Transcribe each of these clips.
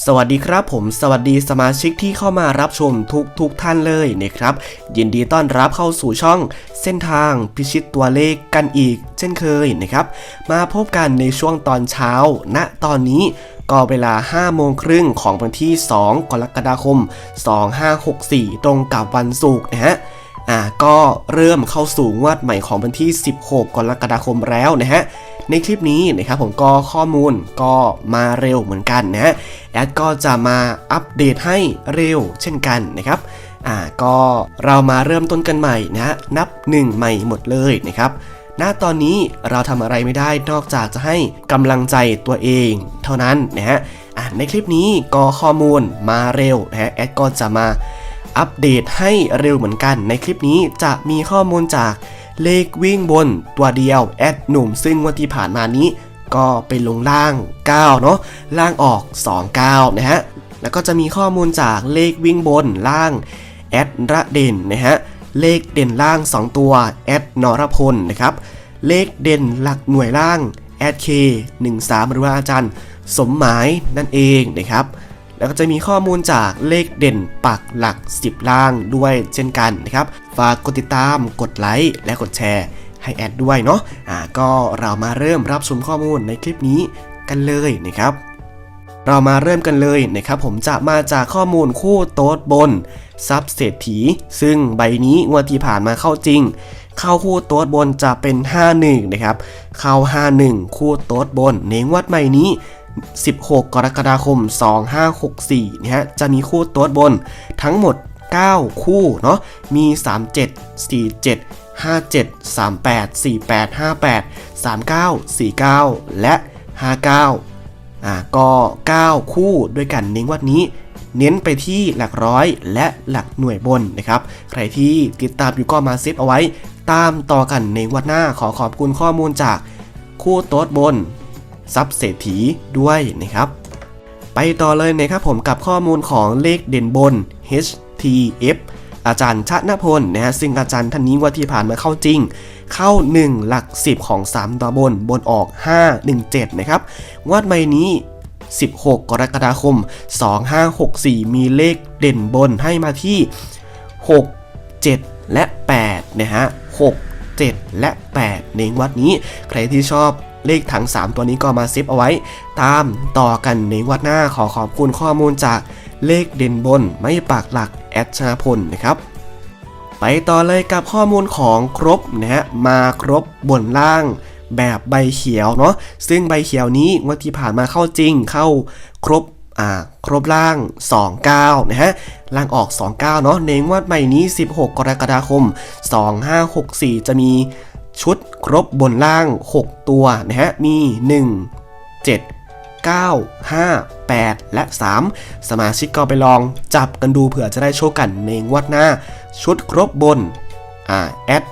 สวัสดีครับผมสวัสดีสมาชิกที่เข้ามารับชมทุกทุกท่านเลยนะครับ ยินดีต้อนรับเข้าสู่ช่องเส้นทางพิชิตตัวเลขกันอีก เช่นเคยนะครับ มาพบกันในช่วงตอนเช้า ณตอนนี้ก็เวลา 5 โมงครึ่งของวันที่ 2 กรกฎาคม 2564 ตรงกับวันศุกร์นะฮะอ่าก็เริ่มเข้าสู่งวดใหม่ของวันที่ 16 กรกฎาคมแล้วนะฮะ ในคลิปนี้นะครับผมก็ข้อมูลก็มาเร็วเหมือนกันนะฮะแอดก็จะมาอัปเดตให้เร็วเช่นกันนะครับอ่าก็เรามาเริ่มต้นกันใหม่นะฮะนับ 1 ใหม่หมดเลยนะครับณตอนนี้เราทำอะไรไม่ได้นอกจากจะให้กำลังใจตัวเองเท่านั้นนะฮะอะในคลิปนี้ก็ข้อมูลมาเร็วนะฮะแอดก็จะมาอัปเดตให้เร็วเหมือนกัน ในคลิปนี้จะมีข้อมูลจาก เลขวิ่งบนตัวเดียวแอดหนุ่มซึ่งวันที่ผ่านมานี้ ก็ไปลงล่าง 9 เนาะล่างออก 29 นะฮะ แล้วก็จะมีข้อมูลจากเลขวิ่งบนล่างแอดระเด่นนะฮะเลขเด่นล่าง 2 ตัวแอดนรพลนะครับเลขเด่นหลักหน่วยล่างแอดเค13หรือว่าอาจารย์ สมหมายนั่นเองนะครับ แล้วก็จะมีข้อมูลจากเลขเด่นปักหลัก 10 ล่างด้วยเช่นกันนะครับ ฝากกดติดตาม กดไลค์ และกดแชร์ ให้แอดด้วยเนาะ อ่า ก็เรามาเริ่มรับชมข้อมูลในคลิปนี้กันเลยนะครับเรามาเริ่มกันเลยนะครับผมจะมาจากข้อมูลคู่โต๊ดบนซับเศรษฐี ซึ่งใบนี้งวดที่ผ่านมาเข้าจริง เข้าคู่โต๊ดบนจะเป็น 51 นะครับ เข้า 51 คู่โต๊ดบนในงวดใหม่นี้ 16 กรกฎาคม 2564นะฮะจะมีคู่โต๊ดบนทั้งหมด 9 คู่เนาะมี 37 47 57 38 48 58 39 49 และ 59อ่าก็ 9 คู่ด้วยกันในงวันนี้เน้นไปที่หลักร้อยและหลักหน่วยบนนะครับ ใครที่ติดตามอยู่ก็มาเซฟเอาไว้ ตามต่อกันในวันหน้าขอขอบคุณข้อมูลจากคู่โต๊ดบน ซับเศรษฐีด้วยนะครับ ไปต่อเลยนะครับผมกับข้อมูลของเลขเด่นบน HTF อาจารย์ชนะพลนะฮะซึ่งอาจารย์ท่านนี้ว่าที่ผ่านมาเข้าจริง เข้า 1 หลัก 10 ของ 3 ตัวบนบนออก 5 1 7 นะครับงวดใหม่นี้ 16 กรกฎาคม 2564 มีเลขเด่นบนให้มาที่ 6 7 และ8นะฮะ6 7 และ8ในงวัดนี้ใครที่ชอบ เลขถัง 3 ตัวนี้ก็มาเซฟเอาไว้ ตามต่อกันในวัดหน้าขอขอบคุณข้อมูลจากเลขเด่นบนไม่ปากหลักแอดชนาพลนะครับไปต่อเลยกับข้อมูลของครบนะฮะมาครบบนล่างแบบใบเขียวเนาะซึ่งใบเขียวนี้งวดที่ผ่านมาเข้าจริงเข้าครบอ่าครบล่าง 29 นะฮะล่างออก 29 เนาะในงวดใหม่นี้ 16 กรกฎาคม 2564 จะมี ชุดครบบนล่าง 6 ตัวนะฮะ มี 1 7 9 5 8 และ 3 สมาชิกก็ไปลองจับกันดูเผื่อจะได้โชคกันในงวดหน้า ชุดครบบนอ่าแอด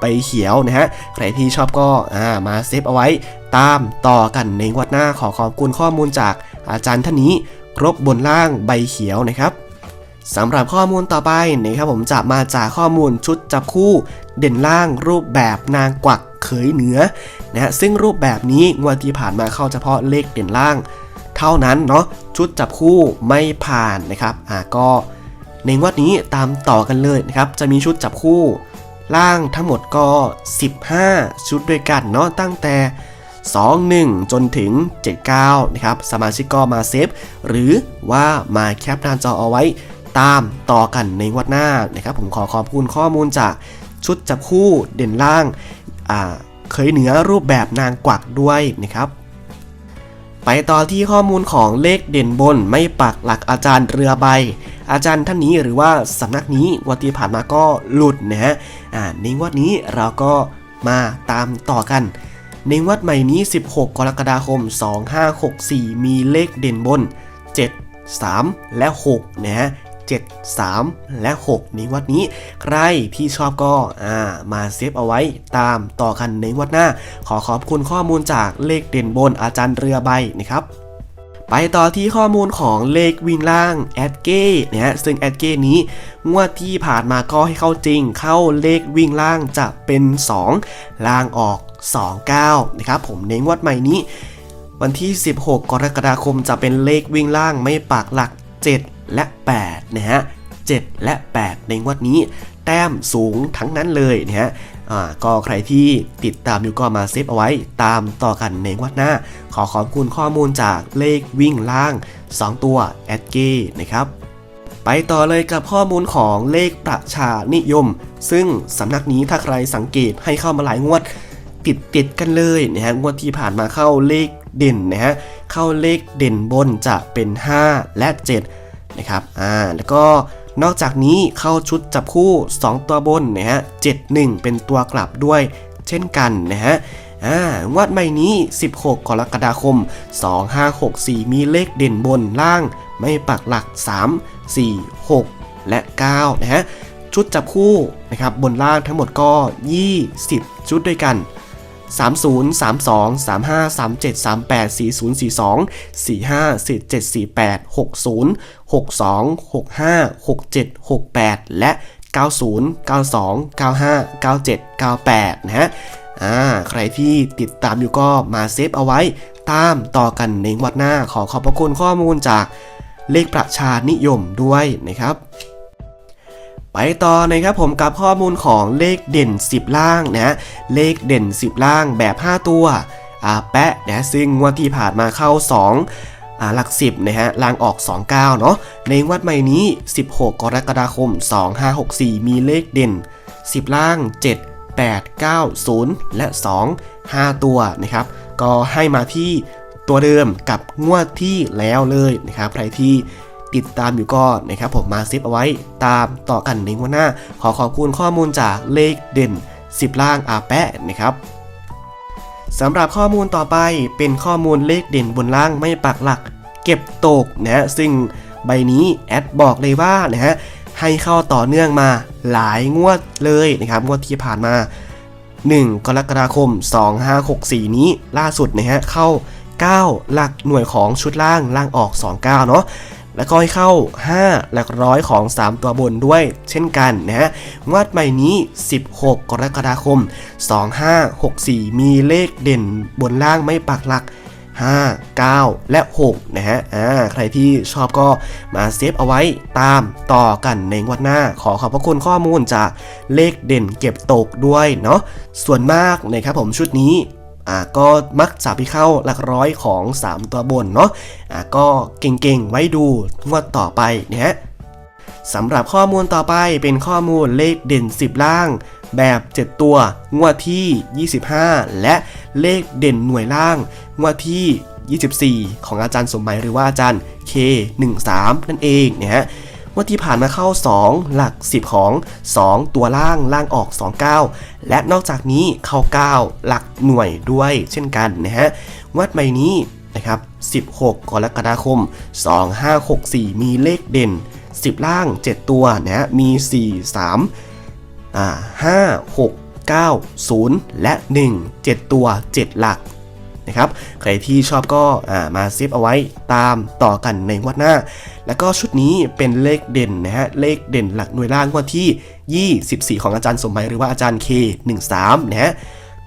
ไปเขียวนะฮะ ใครที่ชอบก็อ่ามาเซฟเอาไว้ตามต่อกันในงวดหน้าขอขอบคุณข้อมูลจากอาจารย์ท่านนี้ ครบบนล่างใบเขียวนะครับ สำหรับข้อมูลต่อไปนะครับผมจะมาจากข้อมูลชุดจับคู่เด่นล่างรูปแบบนางกวักเขยเหนือนะฮะซึ่งรูปแบบนี้งวดที่ผ่านมาเข้าเฉพาะเลขเด่นล่าง เท่านั้นเนาะชุดจับคู่ไม่ผ่านนะครับอ่าก็ในงวดนี้ตามต่อกันเลยนะครับจะมีชุดจับคู่ ล่างทั้งหมดก็ 15 ชุดด้วยกันเนาะตั้งแต่ 21 จนถึง 79 นะครับสมาชิกก็มาเซฟหรือว่ามาแคปหน้าจอเอาไว้ ตามต่อกันในวัดหน้านะครับผมขอขอบคุณข้อมูลจากชุดจับคู่เด่นล่างเคยเหนือรูปแบบนางกวักด้วยนะครับ ไปต่อที่ข้อมูลของเลขเด่นบนไม่ปักหลักอาจารย์เรือใบ อาจารย์ท่านนี้หรือว่าสำนักนี้วันที่ผ่านมาก็หลุดนะฮะในงวันนี้เราก็มาตามต่อกันในวัดใหม่นี้ 16 กรกฎาคม 2564 มีเลขเด่นบน 7 3 และ 6 นะฮะ 7 3 และ 6 ในวันนี้ ใครที่ชอบก็อ่ามาเซฟเอาไว้ตามต่อกันในวันหน้า ขอขอบคุณข้อมูลจากเลขเด่นบนอาจารย์เรือใบนะครับไปต่อที่ข้อมูลของเลขวิ่งล่างแอดเก้นะฮะซึ่งแอดเก้นี้งวดที่ผ่านมาก็ให้เข้าจริง เข้าเลขวิ่งล่างจะเป็น 2 ล่างออก 29 นะครับผมในงวดใหม่นี้ วันที่ 16 กรกฎาคมจะเป็นเลขวิ่งล่างไม่ปากหลัก 7 และ 8 นะฮะ 7 และ 8 ในงวดนี้ แต้มสูงทั้งนั้นเลยนะฮะอ่าก็ใครที่ติดตามอยู่ก็มาเซฟเอาไว้ตามต่อกันในงวดหน้า ขอขอบคุณข้อมูลจากเลขวิ่งล่าง 2 ตัวแอดเก้นะครับไปต่อเลยกับข้อมูลของเลขประชานิยม ซึ่งสำนักนี้ถ้าใครสังเกตให้เข้ามาหลายงวดติดติดกันเลยนะฮะงวดที่ผ่านมาเข้าเลขเด่นนะฮะเข้าเลขเด่นบนจะเป็น 5 และ 7 นะครับอ่าแล้วก็นอกจากนี้เข้าชุดจับคู่ 2 ตัวบนนะฮะ71 เป็นตัวกลับด้วยเช่นกันนะฮะอ่างวดใหม่นี้ 16 กรกฎาคม 2564 มีเลขเด่นบนล่าง ไม่ปักหลัก 3 4 6 และ 9 นะฮะ ชุดจับคู่นะครับบนล่างทั้งหมดก็ 20 ชุดด้วยกัน 30 32 35 37 38 40 42 45 47 48 60 62 65 67 68 และ 90 92 95 97 98 นะฮะอ่าใครที่ติดตามอยู่ก็มาเซฟเอาไว้ตามต่อกันในวัดหน้าขอขอบพระคุณข้อมูลจากเลขประชานิยมด้วยนะครับ ไปต่อนะครับผมกับข้อมูลของเลขเด่น 10 ล่างนะเลขเด่น 10 ล่างแบบ 5 ตัวอ่าแปะนะซึ่งงวดที่ผ่านมาเข้า2อ่าหลัก 10นะฮะลางออก 29 เนาะในงวดใหม่นี้ 16 กรกฎาคม 2564 มีเลขเด่น 10 ล่าง 7 8 9 0 และ 2 5 ตัวนะครับ ก็ให้มาที่ตัวเดิมกับงวดที่แล้วเลยนะครับใครที่ ติดตามอยู่ก็นะครับผมมาซิปเอาไว้ตามต่อกันในงวดหน้า ขอขอบคุณข้อมูลจากเลขเด่น 10 ล่างอาแปะนะครับสำหรับข้อมูลต่อไปเป็นข้อมูลเลขเด่นบนล่างไม่ปักหลัก เก็บตกนะฮะซึ่งใบนี้แอดบอกเลยว่านะฮะให้เข้าต่อเนื่องมาหลายงวดเลยนะครับงวดที่ผ่านมา 1 กรกฎาคม 2564 นี้ล่าสุดนะฮะเข้า 9 หลักหน่วยของชุดล่างล่างออก 29 เนาะ แล้วก็ให้เข้า 5 หลักร้อยของ 3 ตัวบนด้วย เช่นกันนะฮะงวดใหม่นี้ 16 กรกฎาคม 2564 มีเลขเด่นบนล่างไม่ปักหลัก 5 9 และ 6 นะฮะอ่าใครที่ชอบก็มาเซฟเอาไว้ตามต่อกันในงวดหน้า ขอขอบพระคุณข้อมูลจากเลขเด่นเก็บตกด้วยเนาะส่วนมากนะครับผมชุดนี้ อ่าก็มักจะไปเข้าหลักร้อยของ 3 ตัวบนเนาะอ่าก็เก่งๆ ไว้ดูงวดต่อไปนะฮะสำหรับข้อมูลต่อไปเป็นข้อมูลเลขเด่น 10 ล่าง แบบ 7 ตัวงวดที่ 25 และเลขเด่นหน่วยล่างงวดที่ 24 ของอาจารย์สมหมัยหรือว่าอาจารย์ K13 นั่นเองเนะฮะ วดที่ผ่านมาเข้า 2 หลัก 10 ของ 2 ตัวล่างล่างออก 29 และนอกจากนี้เข้า 9 หลักหน่วยด้วยเช่นกันนะฮะงวดใหม่นี้นะครับ 16 กรกฎาคม 2564 มีเลขเด่น 10 ล่าง 7 ตัวนะฮะมี 4 3อ่า5 6 9 0 และ 1 7 ตัว 7 หลักนะครับ ใครที่ชอบก็อ่ามาซิปเอาไว้ตามต่อกันในงวดหน้า แล้วก็ชุดนี้เป็นเลขเด่นนะฮะ เลขเด่นหลักหน่วยล่างงวดที่ 24 ของอาจารย์สมหมัยหรือว่าอาจารย์ K13 นะฮะ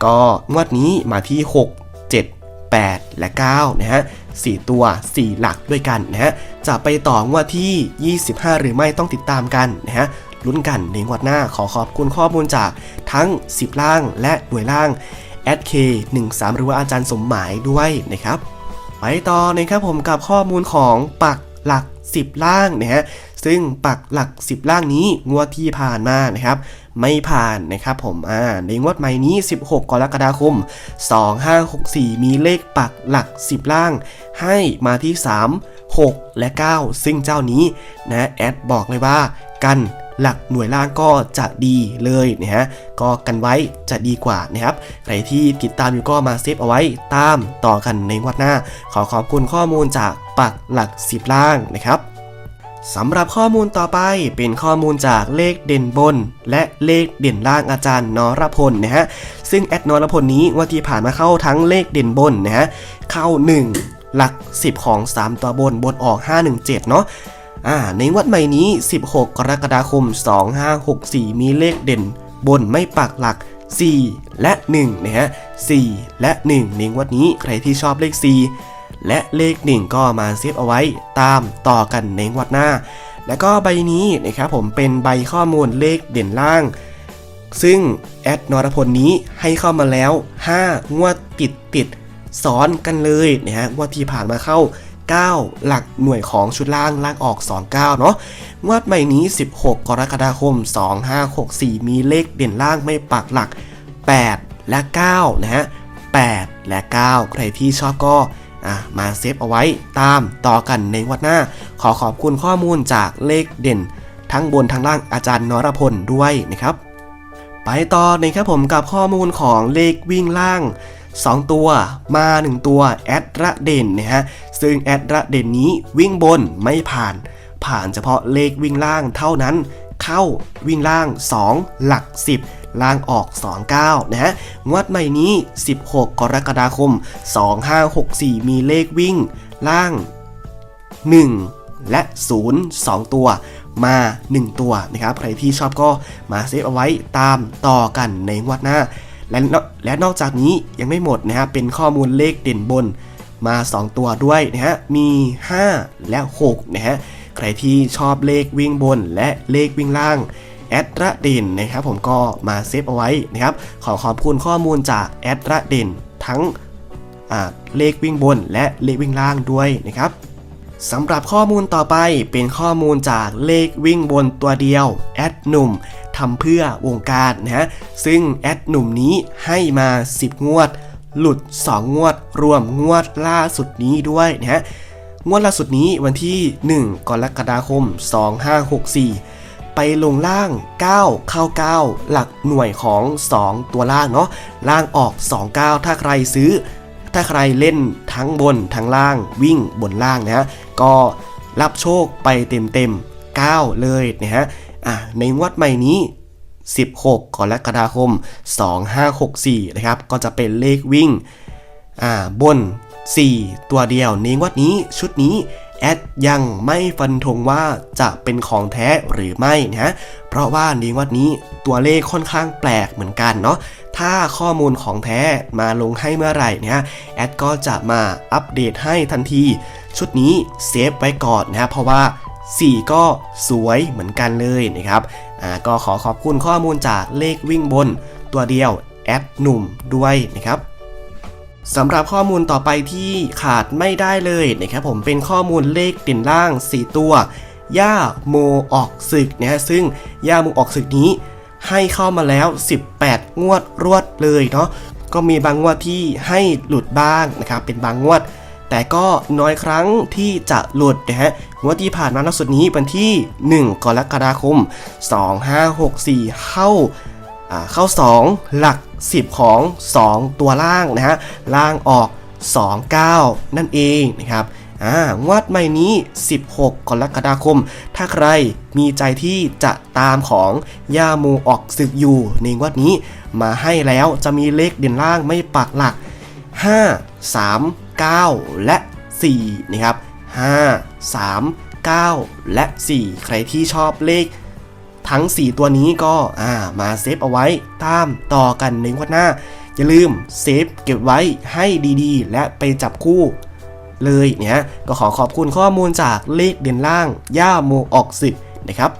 ก็งวดนี้มาที่ 6 7 8 และ 9 นะฮะ 4 ตัว 4 หลักด้วยกันนะฮะ จะไปต่องวดที่ 25 หรือไม่ต้องติดตามกันนะฮะลุ้นกันในงวดหน้าขอขอบคุณข้อมูลจากทั้ง 10 ล่างและหน่วยล่าง k 1 3หรือว่าอาจารย์สมหมายด้วยนะครับ ไปต่อนะครับผมกับข้อมูลของปักหลัก 10 ล่างนะฮะซึ่งปักหลัก 10 ล่างนี้งวดที่ผ่านมานะครับไม่ผ่านนะครับผมอ่าในงวดใหม่นี้ 16 กรกฎาคม 2564 มีเลขปักหลัก 10 ล่าง ให้มาที่ 3 6 และ 9 ซึ่งเจ้านี้นะแอดบอกเลยว่ากัน หลักหน่วยล่างก็จะดีเลยนะฮะก็กันไว้จะดีกว่านะครับใครที่ติดตามอยู่ก็มาเซฟเอาไว้ตามต่อกันในงวดหน้า ขอขอบคุณข้อมูลจากปักหลักสิบล่างนะครับสำหรับข้อมูลต่อไปเป็นข้อมูลจากเลขเด่นบน และเลขเด่นล่างอาจารย์นรพลนะฮะซึ่งแอดนรพลนี้วันที่ผ่านมาเข้าทั้งเลขเด่นบนนะฮะเข้า 1 หลัก 10 ของ 3 ตัวบนบนออก 517 เนาะ อ่าในวัดใหม่นี้ 16 กรกฎาคม 2564 มีเลขเด่น บนไม่ปักหลัก 4 และ1นะฮะ4และ 1 ในวัดนี้ใครที่ชอบเลข 4 และเลข 1 ก็มาเซฟเอาไว้ตามต่อกันในวัดหน้า แล้วก็ใบนี้นะครับผมเป็นใบข้อมูลเลขเด่นล่าง ซึ่งแอดนรพลนี้ให้เข้ามาแล้ว 5 งวดติดติดซ้อนกันเลยนะฮะงวดที่ผ่านมาเข้า 9 หลักหน่วยของชุดล่างล่างออก 29 เนาะงวดใหม่นี้ 16 กรกฎาคม 2564 มีเลขเด่นล่างไม่ปักหลัก 8 และ 9 นะฮะ 8 และ 9 ใครที่ชอบก็อะมาเซฟเอาไว้ตามต่อกันในวันหน้า ขอขอบคุณข้อมูลจากเลขเด่น ทั้งบนทั้งล่างอาจารย์นรพลด้วยนะครับ ไปต่อนะครับผมกับข้อมูลของเลขวิ่งล่าง 2 ตัวมา 1 ตัวแอดระเด่นนะฮะซึ่งแอดระเด่นนี้วิ่งบนไม่ผ่าน ผ่านเฉพาะเลขวิ่งล่างเท่านั้น เข้าวิ่งล่าง 2 หลัก 10ล่างออก 29 นะฮะ งวดใหม่นี้ 16 กรกฎาคม 2564 มีเลขวิ่ง ล่าง 1 และ 0 2 ตัว มา 1 ตัวนะครับ ใครที่ชอบก็มาเซฟเอาไว้ตามต่อกันในงวดหน้า และนและนอกจากนี้ยังไม่หมดนะฮะเป็นข้อมูลเลขเด่นบนมา 2 ตัวด้วยนะฮะมี 5 และ6นะฮะใครที่ชอบเลขวิ่งบนและเลขวิ่งล่างแอดระเด่นนะครับผมก็มาเซฟเอาไว้นะครับขอขอบคุณข้อมูลจากแอดระเด่นทั้งเลขวิ่งบนและเลขวิ่งล่างด้วยนะครับสำหรับข้อมูลต่อไปเป็นข้อมูลจากเลขวิ่งบนตัวเดียวแอดหนุ่ม ทำเพื่อวงการนะฮะ ซึ่งแอดหนุ่มนี้ให้มา 10 งวด หลุด 2 งวด รวมงวดล่าสุดนี้ด้วยนะฮะ งวดล่าสุดนี้วันที่ 1 กรกฎาคม 2564 ไปลงล่าง 9 เข้า 9 หลักหน่วยของ 2 ตัวล่างเนาะ ล่างออก 29 ถ้าใครซื้อ ถ้าใครเล่นทั้งบนทั้งล่างวิ่งบนล่างนะฮะ ก็รับโชคไปเต็มเต็มๆ9 เลยนะฮะ อะในงวดใหม่นี้ 16กรกฎาคม 2564 นะครับ ก็จะเป็นเลขวิ่ง อ่า บน 4 ตัวเดียว ในงวดนี้ชุดนี้แอดยังไม่ฟันธงว่าจะเป็นของแท้หรือไม่นะฮะเพราะว่าในงวดนี้ตัวเลขค่อนข้างแปลกเหมือนกันเนาะ ถ้าข้อมูลของแท้มาลงให้เมื่อไหร่เนี่ยแอดก็จะมาอัปเดตให้ทันที ชุดนี้เซฟไว้ก่อนนะเพราะว่า 4 ก็สวยเหมือนกันเลยนะครับอ่าก็ขอขอบคุณข้อมูลจากเลขวิ่งบนตัวเดียวแอดหนุ่มด้วยนะครับสำหรับข้อมูลต่อไปที่ขาดไม่ได้เลยนะครับผมเป็นข้อมูลเลขเด่นล่าง 4 ตัว ย่าโมออกศึกนะฮะซึ่งย่าโมออกศึกนี้ให้เข้ามาแล้ว 18 งวดรวดเลยเนาะก็มีบางงวดที่ให้หลุดบ้างนะครับเป็นบางงวด แต่ก็น้อยครั้งที่จะหลุดนะฮะงวดที่ผ่านมาล่าสุดนี้วันที่ 1 กรกฎาคม 2564 เข้าอ่าเข้า 2 หลัก 10 ของ 2 ตัวล่างนะฮะล่างออก 29 นั่นเองนะครับงวดใหม่นี้ 16 กรกฎาคม ถ้าใครมีใจที่จะตามของย่ามูออกศึกอยู่ในงวดนี้มาให้แล้วจะมีเลขเด่นล่างไม่ปักหลัก 5 3 9 และ 4 นะครับ 5 3 9 และ 4 ใครที่ชอบเลขทั้ง 4 ตัวนี้ก็อ่ามาเซฟเอาไว้ตามต่อกันในงวดหน้า อย่าลืมเซฟเก็บไว้ให้ดีๆ และไปจับคู่เลยเนี่ยก็ขอขอบคุณข้อมูลจากเลขเด่นล่าง ย่าโมออกสิบนะครับ